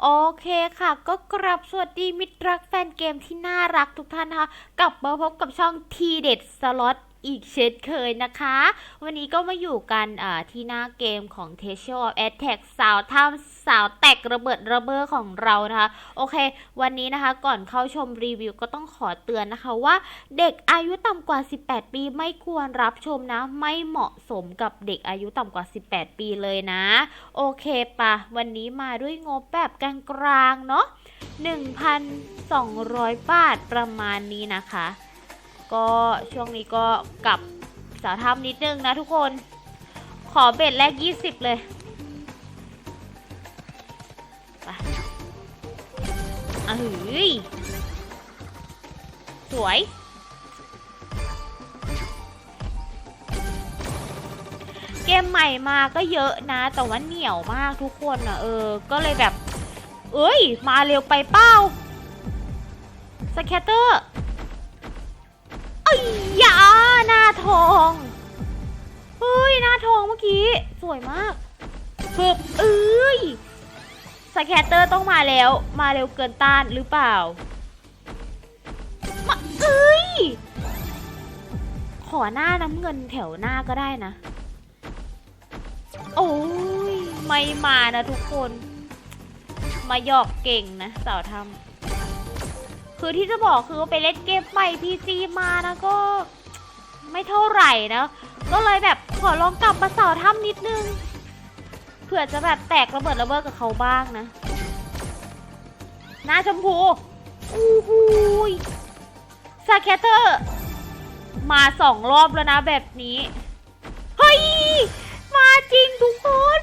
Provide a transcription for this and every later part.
โอเคค่ะ ก็กราบสวัสดีมิตรรักแฟนเกมที่น่ารักทุกท่านนะคะ กลับมาพบกับช่องทีเด็ดสล็อต อีกเช่นเคยนะคะ วันนี้ก็มาอยู่กันที่หน้าเกมของ t e s t of Attack สาวท่ามสาวแตกระเบิดระเบ้อของเรานะคะ โอเค วันนี้นะคะก่อนเข้าชมรีวิวก็ต้องขอเตือนนะคะว่าเด็กอายุต่ำกว่า 18 ปีไม่ควรรับชมนะ ไม่เหมาะสมกับเด็กอายุต่ำกว่า 18 ปีเลยนะ โอเคปะวันนี้มาด้วยงบแบบกลางๆเนาะ1,200 บาทประมาณนี้นะคะ ก็ช่วงนี้ก็กลับสาวทำนิดนึงนะทุกคน ขอเบ็ดแรก 20 เลยไปอะเฮ้ยสวย เกมใหม่มาก็เยอะนะ แต่ว่าเหนียวมากทุกคนอะเออ ก็เลยแบบ เอ้ย มาเร็วไปเป้าสแคตเตอร์ ยยาหน้าทองเฮ้ยหน้าทองเมื่อกี้ สวยมากฝึบเอ้ยสแคตเตอร์ต้องมาแล้ว มาเร็วเกินต้านหรือเปล่า มาเอ้ย ขอหน้าน้ำเงินแถวหน้าก็ได้นะ โอ้ย ไม่มานะทุกคน มาหยอกเก่งนะสาวทำ คือที่จะบอกคือว่าไปเล่นเกมใหม่พีซีมานะก็ไม่เท่าไหร่นะ ก็เลยแบบขอลองกลับมาสาวทำนิดนึง เผื่อจะแบบแตกระเบิดระเบ้อกับเขาบ้างนะหน้าชมพูอู้หูยสแคตเตอร์ มาสองรอบแล้วนะแบบนี้ เฮ้ย มาจริงทุกคน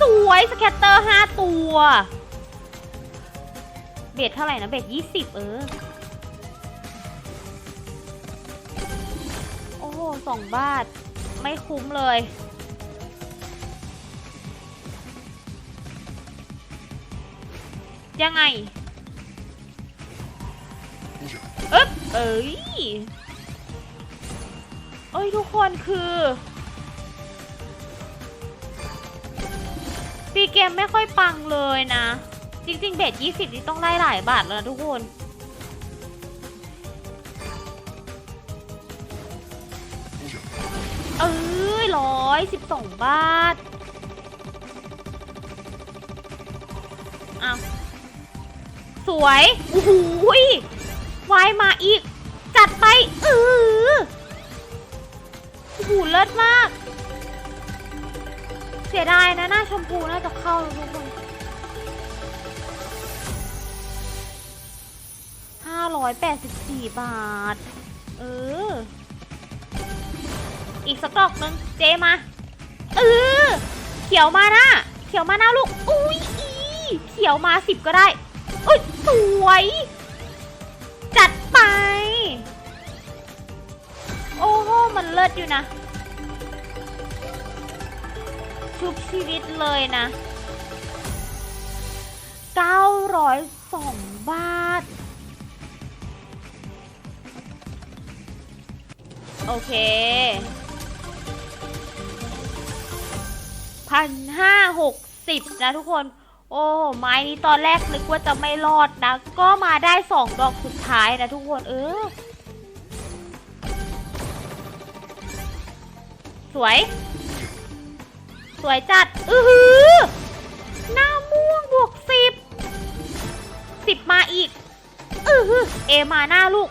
สวยสแคตเตอร์ห้าตัว เบ็ดเท่าไหร่นะเบ็ดยี่สิบเออ โอ้โหสองบาท ไม่คุ้มเลยยังไงเอ๊บเอ้ย เอ้ย ทุกคนคือปีเกมไม่ค่อยปังเลยนะ จริงๆ เบ็ด20นี่ต้องได้หลายบาทแล้วนะทุกคน เอ้ยร้อยสิบสองบาทอ้าวสวยโอ้โหวายมาอีก จัดไปเออโอ้โหเลิศมาก เสียดายนะ หน้าชมพูน่าจะเข้าทุกคน ห้าร้อยแปดสิบสี่บาท เออ อีกสักดอกหนึง เจมา เออ เขียวมาน้าเขียวมาน้าลูก อุ้ยอีเขียวมาสิบก็ได้อุ้ยสวย จัดไป โอ้โห มันเลิศอยู่นะ ชุบชีวิตเลยนะ 902 บาท โอเคพันห้าหกสิบนะทุกคน โอ้ไม้นี้ตอนแรกนึกว่าจะไม่รอดนะ ก็มาได้สองดอกสุดท้ายนะทุกคนเออ สวย สวยจัด อือหือ หน้าม่วงบวกสิบสิบมาอีก อือหือ เอมาหน้าลูก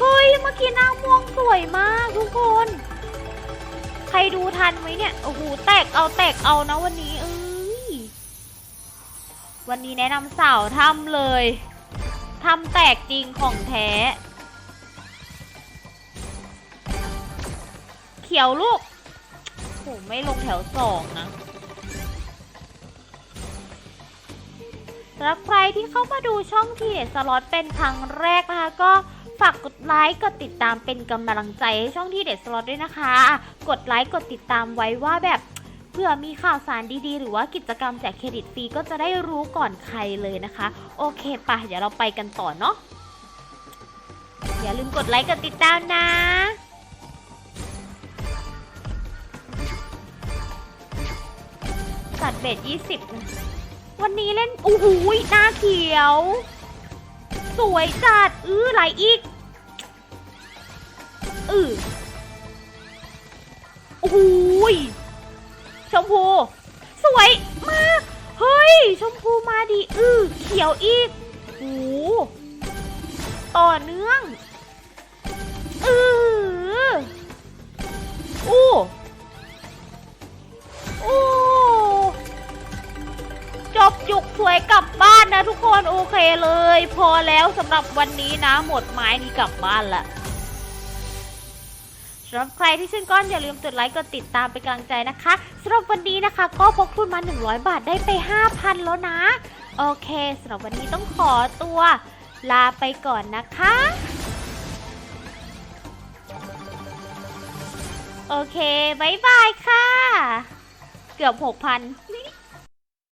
เฮ้ยเมื่อกี้หน้าม่วงสวยมากทุกคน ใครดูทันไหมเนี่ยโอ้โหแตกเอาแตกเอานะวันนี้เอ้ยวันนี้แนะนำสาวทำเลยทำแตกจริงของแท้ เขียวลูกโหไม่ลงแถวสองนะสำหรับใครที่เข้ามาดูช่องทีเด็ดสล็อตเป็นครั้งแรกนะคะก็ ฝากกดไลค์กดติดตามเป็นกำลังใจให้ช่องที่เด็ดสล็อตด้วยนะคะ กดไลค์กดติดตามไว้ว่าแบบเพื่อมีข่าวสารดีๆ หรือว่ากิจกรรมแจกเครดิตฟรีก็จะได้รู้ก่อนใครเลยนะคะ โอเคปะเดี๋ยวเราไปกันต่อเนาะอย่าลืมกดไลค์กดติดตามนะสัตว์เบ็ดยี่สิบวันนี้เล่นโอ้โหหน้าเขียว สวยจัด อื้อไหลอีก อือโอ้โหยชมพู สวยมาก เฮ้ย ชมพูมาดี อือเขียวอีกโอ้ต่อเนื่อง อือออู้ วยกลับบ้านนะทุกคนโอเคเลย พอแล้วสำหรับวันนี้นะ หมดไม้นี้กลับบ้านละสำหรับใครที่ชื่นก้อนอย่าลืมกดไลค์กดติดตามเป็นกำลังใจนะคะสำหรับวันนี้นะคะ ก็พกทุนมา 100 บาทได้ไป 5,000 แล้วนะ โอเคสำหรับวันนี้ต้องขอตัวลาไปก่อนนะคะโอเคบายบายค่ะ เกือบ 6,000